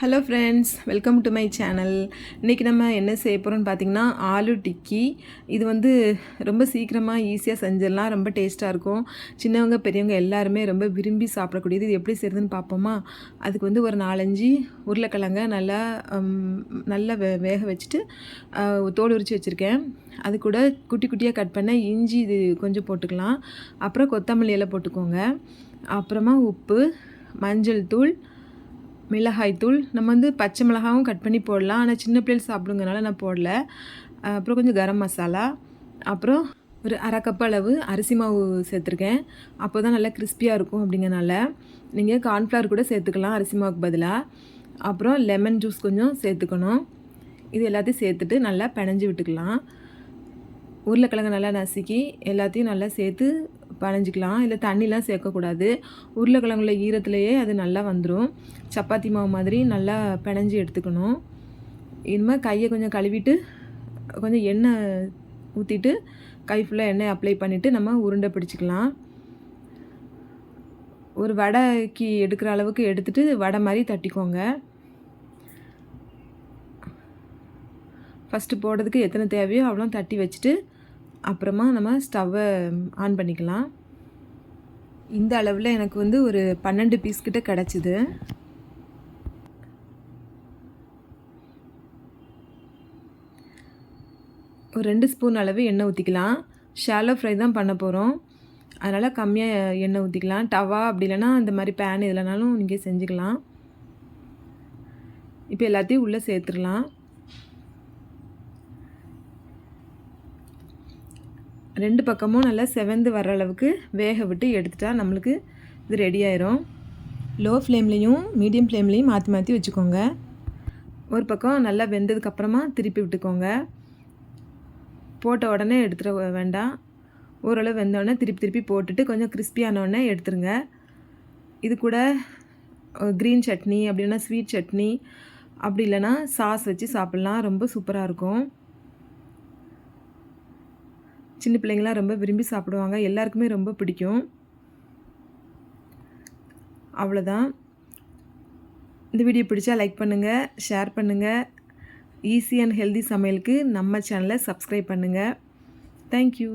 Hello friends welcome to my channel இன்றைக்கி நம்ம என்ன செய்ய போகிறோம்னு பார்த்தீங்கன்னா ஆலு டிக்கி. இது வந்து ரொம்ப சீக்கிரமாக ஈஸியாக செஞ்சிடலாம். ரொம்ப டேஸ்ட்டாக இருக்கும். சின்னவங்க பெரியவங்க எல்லாருமே ரொம்ப விரும்பி சாப்பிடக்கூடியது. இது எப்படி செய்யுதுன்னு பார்ப்போமா அதுக்கு வந்து ஒரு நாலஞ்சு உருளைக்கிழங்க நல்லா நல்லா வே வேக வச்சுட்டு தோல் உரித்து வச்சுருக்கேன். அது கூட குட்டி குட்டியாக கட் பண்ண இஞ்சி இது கொஞ்சம் போட்டுக்கலாம். அப்புறம் கொத்தமல்லி போட்டுக்கோங்க. அப்புறமா உப்பு மஞ்சள் தூள் மிளகாய்த்தூள் நம்ம வந்து பச்சை மிளகாவும் கட் பண்ணி போடலாம். ஆனால் சின்ன பிள்ளைகள் சாப்பிடுங்கனால நான் போடல. அப்புறம் கொஞ்சம் கரம் மசாலா. அப்புறம் ஒரு அரை கப் அளவு அரிசி மாவு சேர்த்துருக்கேன். அப்போ தான் நல்லா கிறிஸ்பியாக இருக்கும் அப்படிங்கிறனால நீங்கள் கார்ன்ஃப்ளவர் கூட சேர்த்துக்கலாம் அரிசி மாவுக்கு பதிலாக அப்புறம் லெமன் ஜூஸ் கொஞ்சம் சேர்த்துக்கணும். இது எல்லாத்தையும் சேர்த்துட்டு நல்லா பிணைஞ்சு விட்டுக்கலாம். உருளைக்கிழங்கு நல்லா நசுக்கி எல்லாத்தையும் நல்லா சேர்த்து பழஞ்சிக்கலாம் இல்லை தண்ணிலாம் சேர்க்கக்கூடாது. உருளைக்கிழங்குல ஈரத்துலேயே அது நல்லா வந்துடும் சப்பாத்தி மாவு மாதிரி நல்லா பிணைஞ்சி எடுத்துக்கணும். இனிமேல் கையை கொஞ்சம் கழுவிட்டு கொஞ்சம் எண்ணெய் ஊற்றிட்டு கை ஃபுல்லாக எண்ணெய் அப்ளை பண்ணிவிட்டு நம்ம உருண்டை பிடிச்சிக்கலாம். ஒரு வடைக்கு எடுக்கிற அளவுக்கு எடுத்துட்டு வடை மாதிரி தட்டிக்கோங்க. ஃபஸ்ட்டு போடுறதுக்கு எத்தனை தேவையோ அவ்வளோ தட்டி வச்சுட்டு அப்புறமா நம்ம ஸ்டவ்வை ஆன் பண்ணிக்கலாம். இந்த அளவில் எனக்கு வந்து ஒரு பன்னெண்டு பீஸ் கிட்ட கிடச்சிது. ஒரு ரெண்டு ஸ்பூன் அளவு எண்ணெய் ஊற்றிக்கலாம் ஷாலோ ஃப்ரை தான் பண்ண போகிறோம் அதனால் கம்மியாக எண்ணெய் ஊற்றிக்கலாம் டவா அப்படி இல்லைனா இந்த மாதிரி பேன் எதுலனாலும் நீங்கள் செஞ்சுக்கலாம். இப்போ எல்லாத்தையும் உள்ளே சேர்த்துடலாம். ரெண்டு பக்கமும் நல்லா செவந்து வர அளவுக்கு வேக விட்டு எடுத்துட்டா நம்மளுக்கு இது ரெடி ஆயிரும். லோ ஃப்ளேம்லேயும் மீடியம் ஃப்ளேம்லேயும் மாற்றி மாற்றி வச்சுக்கோங்க. ஒரு பக்கம் நல்லா வெந்ததுக்கப்புறமா திருப்பி விட்டுக்கோங்க. போட்ட உடனே எடுத்துட வேண்டாம். ஓரளவு வெந்தோடனே திருப்பி திருப்பி போட்டுட்டு கொஞ்சம் கிறிஸ்பியானோடனே எடுத்துருங்க. இது கூட க்ரீன் சட்னி அப்படின்னா ஸ்வீட் சட்னி. அப்படி இல்லைன்னா சாஸ் வச்சு சாப்பிட்லாம். ரொம்ப சூப்பராக இருக்கும். சின்ன பிள்ளைங்களாம் ரொம்ப விரும்பி சாப்பிடுவாங்க. எல்லாருக்குமே ரொம்ப பிடிக்கும். அவ்வளோதான். இந்த வீடியோ பிடிச்சா லைக் பண்ணுங்கள் ஷேர் பண்ணுங்கள் ஈஸி அண்ட் ஹெல்தி சமையலுக்கு நம்ம சேனலை சப்ஸ்கிரைப் பண்ணுங்கள் தேங்க்யூ